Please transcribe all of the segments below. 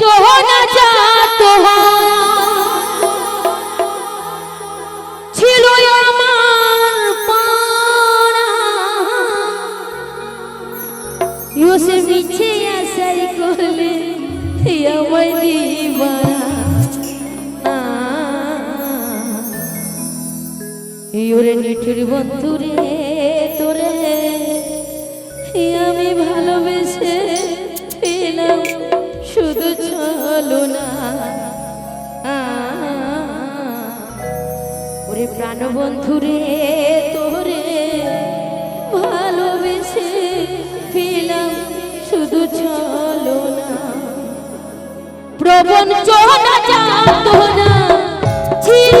जो होना चाहते हो ইউসে মিছে আসাই কোলে আমায় দিবানা। ইউরে নিঠুর বন্ধুরে তোরে আমি ভালোবেসে চলো না। ওরে প্রাণ বন্ধুরে তোরে ভালোবেসে ফিলাম শুধু চলো না। প্রবণ চোনা জানো না ছিল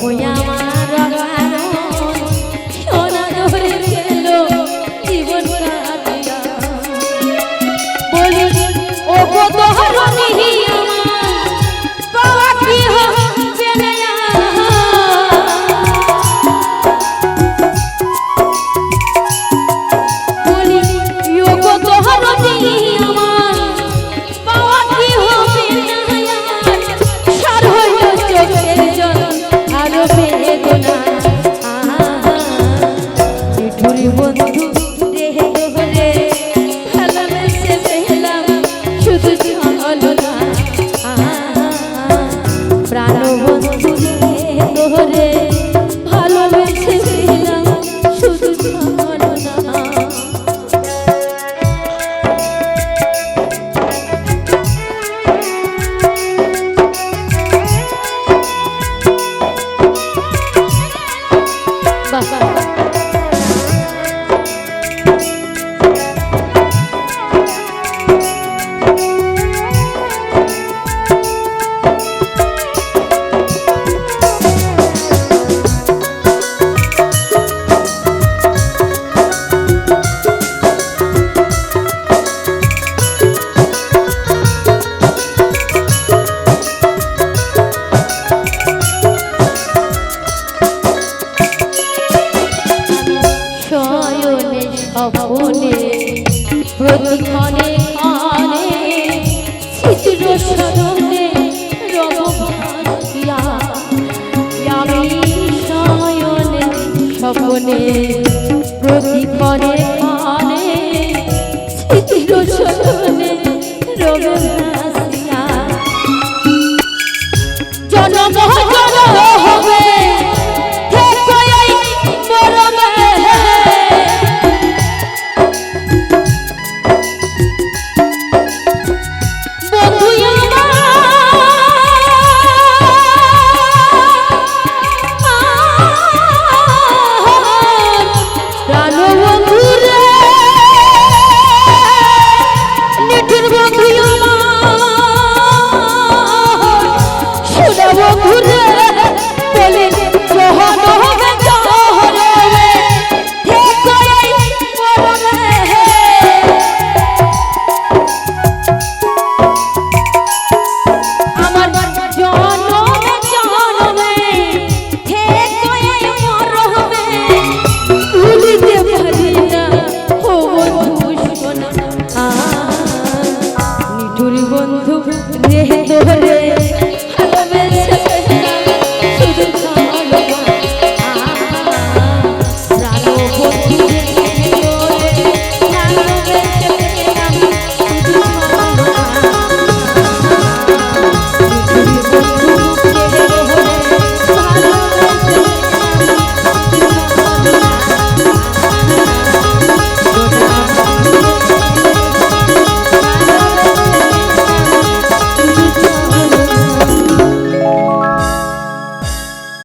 বন্ধু Tira do Thank you.